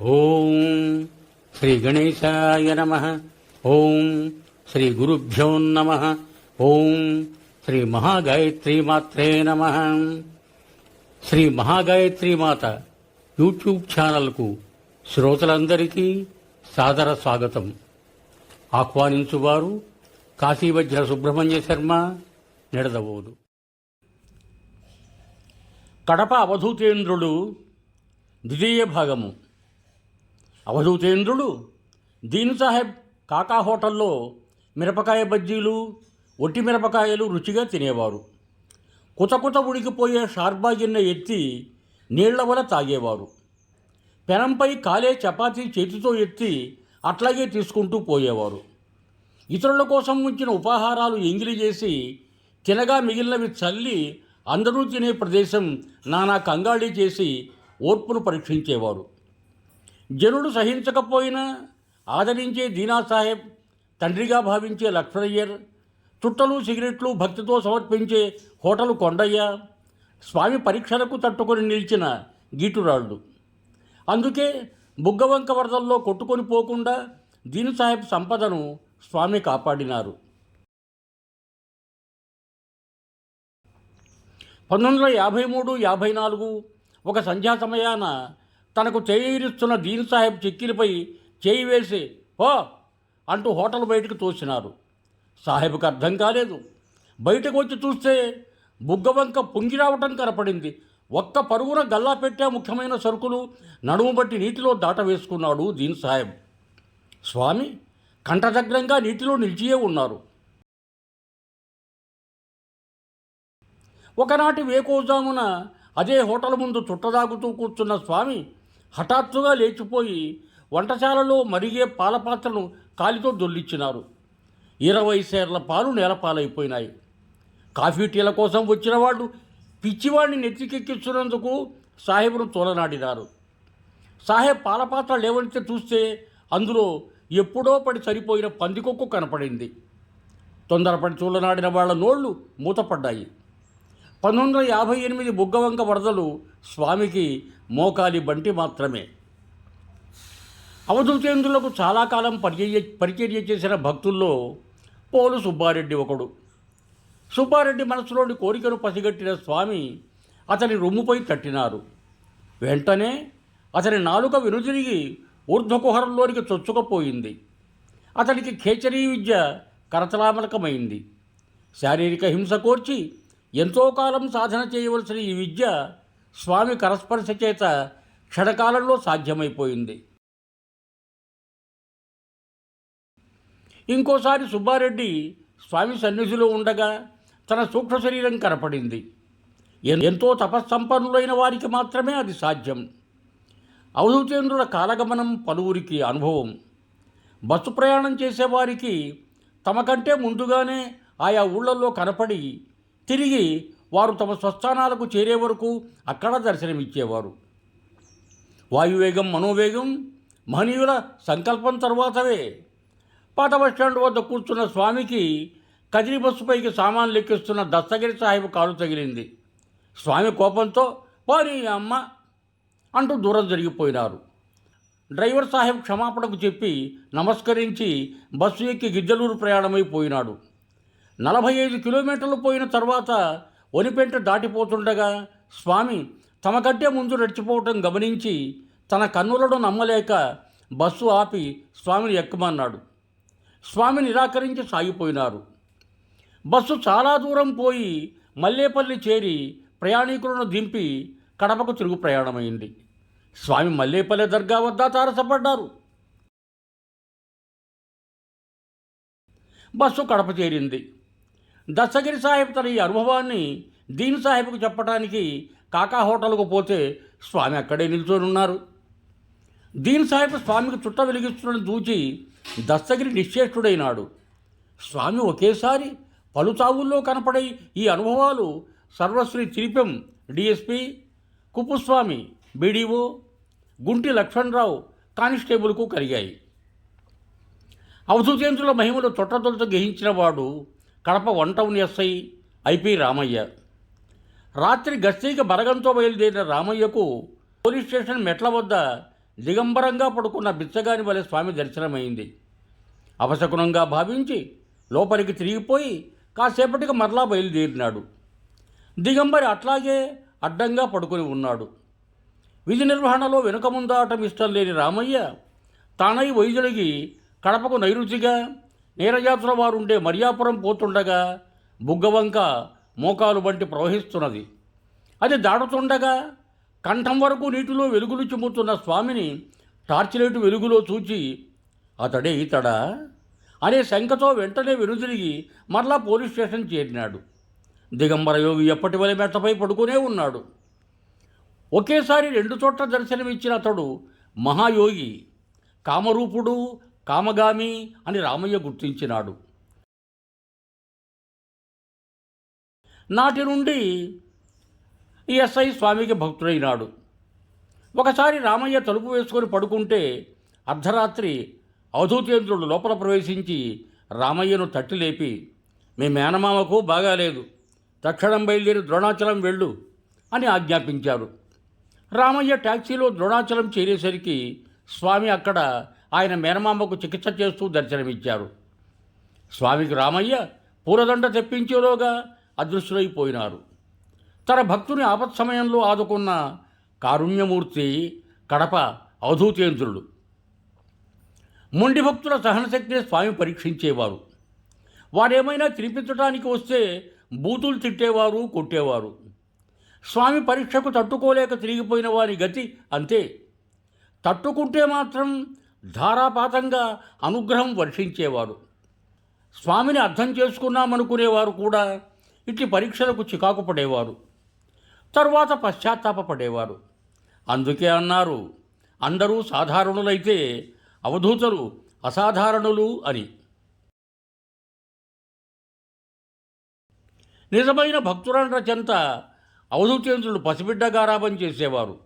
ఓం శ్రీ గణేశాయ నమ. ఓం శ్రీ గురుభ్యో నమ. ఓం శ్రీ మహాగాయత్రి మాత్రే నమ. శ్రీ మహాగాయత్రి మాత యూట్యూబ్ ఛానల్కు శ్రోతలందరికీ సాదర స్వాగతం. ఆహ్వానించువారు కాశీవజ్ర సుబ్రహ్మణ్య శర్మ నిడదవోదు. కడప అవధూతేంద్రుడు ద్వితీయ భాగము. అవధూతేంద్రుడు దీన్ సాహెబ్ కాకా హోటల్లో మిరపకాయ బజ్జీలు ఒట్టి మిరపకాయలు రుచిగా తినేవారు. కుతకుత ఉడికిపోయే షార్బా గిన్నె ఎత్తి నీళ్ళ వల తాగేవారు. పెనంపై కాలే చపాతీ చేతితో ఎత్తి అట్లాగే తీసుకుంటూ పోయేవారు. ఇతరుల కోసం ఉంచిన ఉపాహారాలు ఎంగిలి చేసి తినగా మిగిలినవి చల్లి అందరూ తినే ప్రదేశం నానా కంగాళీ చేసి ఓర్పును పరీక్షించేవారు. జనుడు సహించకపోయినా ఆదరించే దీనా సాహెబ్ తండ్రిగా భావించే లక్ష్మణయ్యర్ చుట్టలు సిగరెట్లు భక్తితో సమర్పించే హోటలు కొండయ్య స్వామి పరీక్షలకు తట్టుకొని నిలిచిన గీటురాళ్ళు. అందుకే బుగ్గవంక వరదల్లో కొట్టుకొని పోకుండా దీని సాహెబ్ సంపదను స్వామి కాపాడినారు. పంతొమ్మిది వందల యాభై మూడు యాభై నాలుగు ఒక సంధ్యా సమయాన తనకు చేయిరుస్తున్న దీన్ సాహెబ్ చిక్కిలిపై చేయి వేసి ఓ అంటూ హోటల్ బయటకు తోసినారు. సాహెబ్కు అర్థం కాలేదు. బయటకు వచ్చి చూస్తే బుగ్గవంక పొంగి రావటం కనపడింది. ఒక్క పరుగున గల్లా పెట్టే ముఖ్యమైన సరుకులు నడుము బట్టి నీటిలో దాట వేసుకున్నాడు దీన్ సాహెబ్. స్వామి కంఠదగ్రంగా నీటిలో నిలిచియే ఉన్నారు. ఒకనాటి వేకోజామున అదే హోటల్ ముందు చుట్టదాగుతూ కూర్చున్న స్వామి హఠాత్తుగా లేచిపోయి వంటశాలలో మరిగే పాల పాత్రను కాలితో దొల్లిచ్చినారు. ఇరవై సేర్ల పాలు నేలపాలైపోయినాయి. కాఫీ టీల కోసం వచ్చిన వాళ్ళు పిచ్చివాడిని నెత్తికెక్కించినందుకు సాహెబ్ను తోలనాడినారు. సాహెబ్ పాలపాత్ర లేవనెత్తి చూస్తే అందులో ఎప్పుడో పడి సరిపోయిన పందికొక్కు కనపడింది. తొందరపడి చూడనాడిన వాళ్ళ నోళ్ళు మూతపడ్డాయి. పంతొమ్మిది వందల యాభై ఎనిమిది బుగ్గవంక వరదలు స్వామికి మోకాలి బంటి మాత్రమే. అవధూతేంద్రులకు చాలా కాలం పరిచర్య పరిచర్య చేసిన భక్తుల్లో పోలు సుబ్బారెడ్డి ఒకడు. సుబ్బారెడ్డి మనసులోని కోరికను పసిగట్టిన స్వామి అతని రొమ్ముపై తట్టినారు. వెంటనే అతని నాలుక వెనుదిరిగి ఊర్ధ్వకుహరంలోనికి చొచ్చుకపోయింది. అతనికి ఖేచరీ విద్య కరతలామలకమైంది. శారీరక హింస కోర్చి ఎంతో కాలం సాధన చేయవలసిన ఈ విద్య స్వామి కరస్పర్శ చేత క్షణకాలంలో సాధ్యమైపోయింది. ఇంకోసారి సుబ్బారెడ్డి స్వామి సన్నిధిలో ఉండగా తన సూక్ష్మ శరీరం కనపడింది. ఎన్- ఎంతో తపస్సంపన్నులైన వారికి మాత్రమే అది సాధ్యం. అవధూతేంద్రుల కాలగమనం పలువురికి అనుభవం. బస్సు ప్రయాణం చేసేవారికి తమ కంటే ముందుగానే ఆయా ఊళ్ళల్లో కనపడి తిరిగి వారు తమ స్వస్థానాలకు చేరే వరకు అక్కడ దర్శనమిచ్చేవారు. వాయువేగం మనోవేగం మహనీయుల సంకల్పం తర్వాతవే. పాత బస్టాండ్ వద్ద కూర్చున్న స్వామికి కదిరి బస్సుపైకి సామాన్లు ఎక్కిస్తున్న దస్తగిరి సాహెబ్ కాలు తగిలింది. స్వామి కోపంతో పోనీ అమ్మ అంటూ దూరం జరిగిపోయినారు. డ్రైవర్ సాహెబ్ క్షమాపణకు చెప్పి నమస్కరించి బస్సు ఎక్కి గిద్దలూరు ప్రయాణమైపోయినాడు. నలభై ఐదు కిలోమీటర్లు పోయిన తర్వాత ఒనిపెంట దాటిపోతుండగా స్వామి తమ కంటే ముందు నడిచిపోవటం గమనించి తన కన్నులను నమ్మలేక బస్సు ఆపి స్వామిని ఎక్కమన్నాడు. స్వామి నిరాకరించి సాగిపోయినారు. బస్సు చాలా దూరం పోయి మల్లేపల్లి చేరి ప్రయాణికులను దింపి కడపకు తిరుగు ప్రయాణమైంది. స్వామి మల్లేపల్లి దర్గా వద్ద తారసపడ్డారు. బస్సు కడప చేరింది. దస్తగిరి సాహెబ్ తన ఈ అనుభవాన్ని దీన్ సాహెబ్కు చెప్పడానికి కాకా హోటల్కు పోతే స్వామి అక్కడే నిల్చొని ఉన్నారు దీన్ సాహెబ్ స్వామికి చుట్ట వెలిగిస్తున్న చూచి దస్తగిరి నిశ్చేష్టుడైనాడు. స్వామి ఒకేసారి పలు చావుల్లో కనపడే ఈ అనుభవాలు సర్వశ్రీ తిరిపెం డిఎస్పి కుప్పుస్వామి బీడీఓ గుంటి లక్ష్మణరావు కానిస్టేబుల్కు కలిగాయి. అవధూతేంద్రుల మహిమలు తొట్టతొలత గ్రహించిన వాడు Kadapa one town SI IP Ramayya. రాత్రి గస్తీకి బరగంతో బయలుదేరిన రామయ్యకు పోలీస్ స్టేషన్ మెట్ల వద్ద దిగంబరంగా పడుకున్న బిచ్చగాని వలె స్వామి దర్శనమైంది. అవశకునంగా భావించి లోపలికి తిరిగిపోయి కాసేపటికి మరలా బయలుదేరినాడు. దిగంబరి అట్లాగే అడ్డంగా పడుకుని ఉన్నాడు. విధి నిర్వహణలో వెనుక ముందాటం ఇష్టం లేని రామయ్య తానై వైద్యుడికి కడపకు నైరుతిగా నీరజాతుల వారుండే మరియాపురం పోతుండగా బుగ్గవంక మోకాలు వంటి ప్రవహిస్తున్నది. అది దాడుతుండగా కంఠం వరకు నీటిలో వెలుగులు చిమ్ముతున్న స్వామిని టార్చిలైటు వెలుగులో చూచి అతడే ఇతడా? అనే శంకతో వెంటనే వెనుదిరిగి మరలా పోలీస్ స్టేషన్ చేరినాడు. దిగంబర యోగి ఎప్పటి వలె మెట్టపై పడుకునే ఉన్నాడు. ఒకేసారి రెండు చోట్ల దర్శనమిచ్చిన అతడు మహాయోగి కామరూపుడు కామగామి అని రామయ్య గుర్తించినాడు. నాటి నుండి ఈఎస్ఐ ఎస్ఐ స్వామికి భక్తుడైనాడు. ఒకసారి రామయ్య తలుపు వేసుకొని పడుకుంటే అర్ధరాత్రి అవధూతేంద్రుడు లోపల ప్రవేశించి రామయ్యను తట్టి లేపి మీ మేనమామకు బాగాలేదు తక్షణం బయలుదేరి ద్రోణాచలం వెళ్ళు అని ఆజ్ఞాపించారు రామయ్య ట్యాక్సీలో ద్రోణాచలం చేరేసరికి స్వామి అక్కడ ఆయన మేనమామకు చికిత్స చేస్తూ దర్శనమిచ్చారు. స్వామికి రామయ్య పూలదండ తెప్పించేలోగా అదృశ్యులైపోయినారు. తన భక్తుని ఆపత్ సమయంలో ఆదుకున్న కారుణ్యమూర్తి కడప అవధూతేంద్రుడు మొండి భక్తుల సహనశక్తిని స్వామి పరీక్షించేవారు. వారేమైనా తినిపించడానికి వస్తే బూతులు తిట్టేవారు కొట్టేవారు. స్వామి పరీక్షకు తట్టుకోలేక తిరిగిపోయిన వారి గతి అంతే. తట్టుకుంటే మాత్రం ధారాపాతంగా అనుగ్రహం వర్షించేవారు. స్వామిని అర్థం చేసుకున్నామనుకునేవారు కూడా ఇట్టి పరీక్షలకు చికాకు పడేవారు. తరువాత పశ్చాత్తాపపడేవారు అందుకే అన్నారు అందరూ సాధారణులైతే అవధూతలు అసాధారణులు అని. నిజమైన భక్తుల చెంత అవధూతేంద్రులు పసిబిడ్డగారాబం చేసేవారు.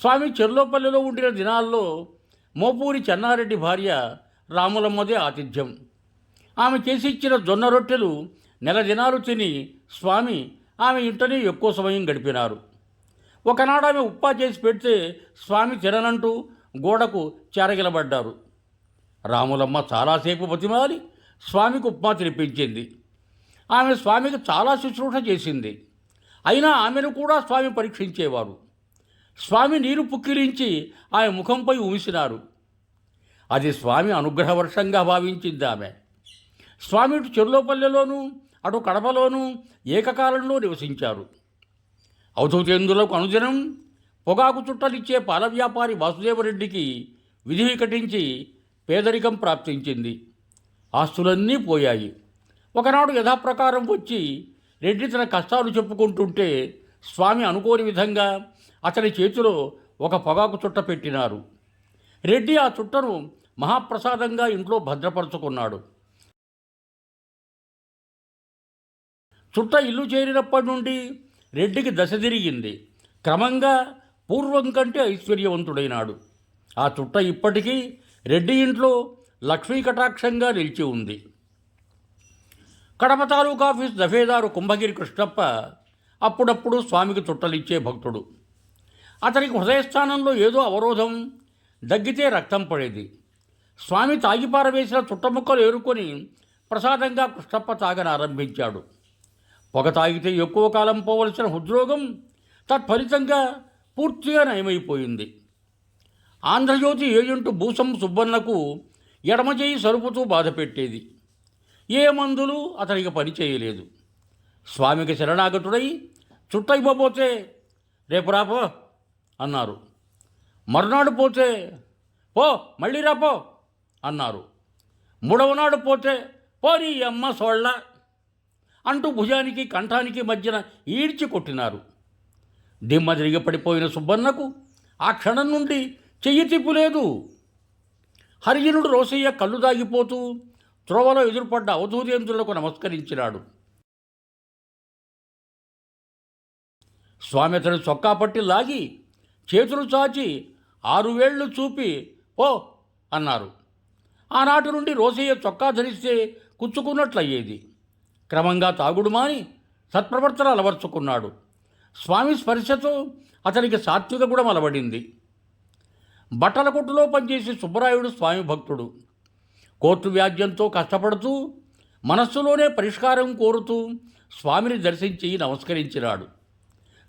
స్వామి చెర్లోపల్లిలో ఉండిన దినాల్లో మోపూరి చెన్నారెడ్డి భార్య రాములమ్మదే ఆతిథ్యం. ఆమె చేసిచ్చిన జొన్న రొట్టెలు నెల దినాలు తిని స్వామి ఆమె ఇంటనే ఎక్కువ సమయం గడిపినారు. ఒకనాడు ఆమె ఉప్పా చేసి పెడితే స్వామి తిననంటూ గోడకు చెరగిలబడ్డారు. రాములమ్మ చాలాసేపు బతిమాలి స్వామికి ఉప్మా తినిపించింది. ఆమె స్వామికి చాలా శుశ్రూష చేసింది. అయినా ఆమెను కూడా స్వామి పరీక్షించేవారు. స్వామి నీరు పుక్కిరించి ఆమె ముఖంపై ఊసినారు అది స్వామి అనుగ్రహవర్షంగా భావించింది ఆమె. స్వామి ఇటు చెర్లోపల్లెలోనూ అటు కడపలోనూ ఏకకాలంలో నివసించారు. అవధూతేందులకు అనుదినం పొగాకు చుట్టలిచ్చే పాల వ్యాపారి వాసుదేవరెడ్డికి విధి వికటించి పేదరికం ప్రాప్తించింది. ఆస్తులన్నీ పోయాయి. ఒకనాడు యథాప్రకారం వచ్చి రెడ్డి తన కష్టాలు చెప్పుకుంటుంటే స్వామి అనుకోని విధంగా అతని చేతిలో ఒక పొగాకు చుట్ట పెట్టినారు. రెడ్డి ఆ చుట్టను మహాప్రసాదంగా ఇంట్లో భద్రపరుచుకున్నాడు. చుట్ట ఇల్లు చేరినప్పటి నుండి రెడ్డికి దశ తిరిగింది. క్రమంగా పూర్వం కంటే ఐశ్వర్యవంతుడైనాడు. ఆ చుట్ట ఇప్పటికీ రెడ్డి ఇంట్లో లక్ష్మీ కటాక్షంగా నిలిచి ఉంది. కడప తాలూకా ఆఫీస్ దఫేదారు కుంభగిరి కృష్ణప్ప అప్పుడప్పుడు స్వామికి చుట్టలిచ్చే భక్తుడు. అతనికి హృదయస్థానంలో ఏదో అవరోధం. దగ్గితే రక్తం పడేది. స్వామి తాగిపారవేసిన చుట్టముక్కలు ఏరుకొని ప్రసాదంగా కృష్ణప్ప తాగనారంభించాడు. పొగ తాగితే ఎక్కువ కాలం పోవలసిన హృద్రోగం తత్ఫలితంగా పూర్తిగా నయమైపోయింది. ఆంధ్రజ్యోతి ఏజెంటు భూసం సుబ్బన్నకు ఎడమచేయి సరుపుతూ బాధపెట్టేది ఏ మందులు అతనికి పని చేయలేదు. స్వామికి శరణాగతుడై చుట్టైపోతే రేపు రాపో. అన్నారు. మరునాడు పోతే పో మళ్ళీ రాపో అన్నారు. మూడవ నాడు పోతే పోనీ అమ్మ సోళ్ళ అంటూ భుజానికి కంఠానికి మధ్యన ఈడ్చి కొట్టినారు. దిమ్మ తిరిగి పడిపోయిన సుబ్బన్నకు ఆ క్షణం నుండి చెయ్యి తిప్పు లేదు. హరిజనుడు రోసయ్య కళ్ళు దాగిపోతూ త్రోవలో ఎదురుపడ్డ అవధూర్యంతులకు నమస్కరించినాడు. స్వామి అతని చొక్కా పట్టి లాగి చేతులు చాచి ఆరువేళ్ళు చూపి ఓ అన్నారు. ఆనాటి నుండి రోసయ్య చొక్కా ధరిస్తే కుచ్చుకున్నట్లయ్యేది. క్రమంగా తాగుడు మాని సత్ప్రవర్తన అలవర్చుకున్నాడు. స్వామి స్పర్శతో అతనికి సాత్విక గుణం అలవడింది. బట్టల కొట్టులో పనిచేసే సుబ్బరాయుడు స్వామి భక్తుడు. కోర్టు వ్యాజ్యంతో కష్టపడుతూ మనస్సులోనే పరిష్కారం కోరుతూ స్వామిని దర్శించి నమస్కరించినాడు.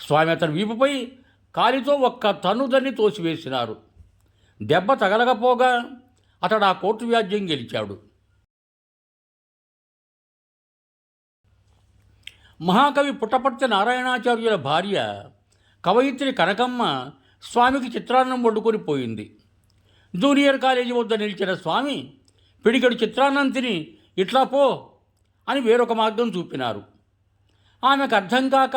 స్వామి అతని వీపుపై కాలితో ఒక్క తన్నుదని తోసివేసినారు. దెబ్బ తగలకపోగా అతడు ఆ కోర్టు వ్యాజ్యం గెలిచాడు. మహాకవి పుట్టపర్తి నారాయణాచార్యుల భార్య కవయిత్రి కనకమ్మ స్వామికి చిత్రాన్నం వండుకొని పోయింది. జూనియర్ కాలేజీ వద్ద నిలిచిన స్వామి పిడికెడు చిత్రాన్నం తిని ఇట్లా పో అని వేరొక మార్గం చూపినారు. ఆమెకు అర్థం కాక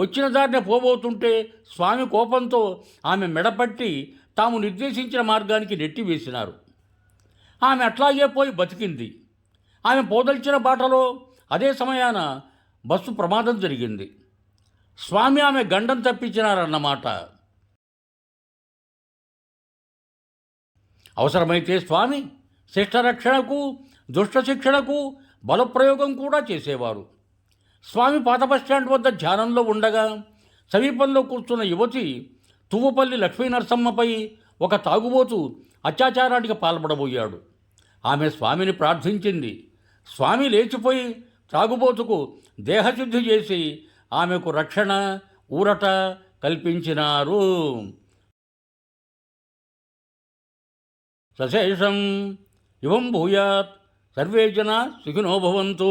వచ్చిన దారిన పోబోతుంటే స్వామి కోపంతో ఆమె మెడపట్టి తాము నిర్దేశించిన మార్గానికి నెట్టివేసినారు. ఆమె అట్లాగే పోయి బతికింది. ఆమె పోదల్చిన బాటలో అదే సమయాన బస్సు ప్రమాదం జరిగింది. స్వామి ఆమె గండం తప్పించినారన్నమాట. అవసరమైతే స్వామి శిష్టరక్షణకు దుష్ట శిక్షణకు బలప్రయోగం కూడా చేసేవారు. స్వామి పాత బస్టాండ్ వద్ద ధ్యానంలో ఉండగా సమీపంలో కూర్చున్న యువతి తువ్వపల్లి లక్ష్మీ నరసమ్మపై ఒక తాగుబోతు అత్యాచారానికి పాల్పడబోయాడు. ఆమె స్వామిని ప్రార్థించింది. స్వామి లేచిపోయి తాగుబోతుకు దేహశుద్ధి చేసి ఆమెకు రక్షణ ఊరట కల్పించినారు. సశేషం ఇవం భూయాత్ సర్వే జన సుఖినో భవంతు.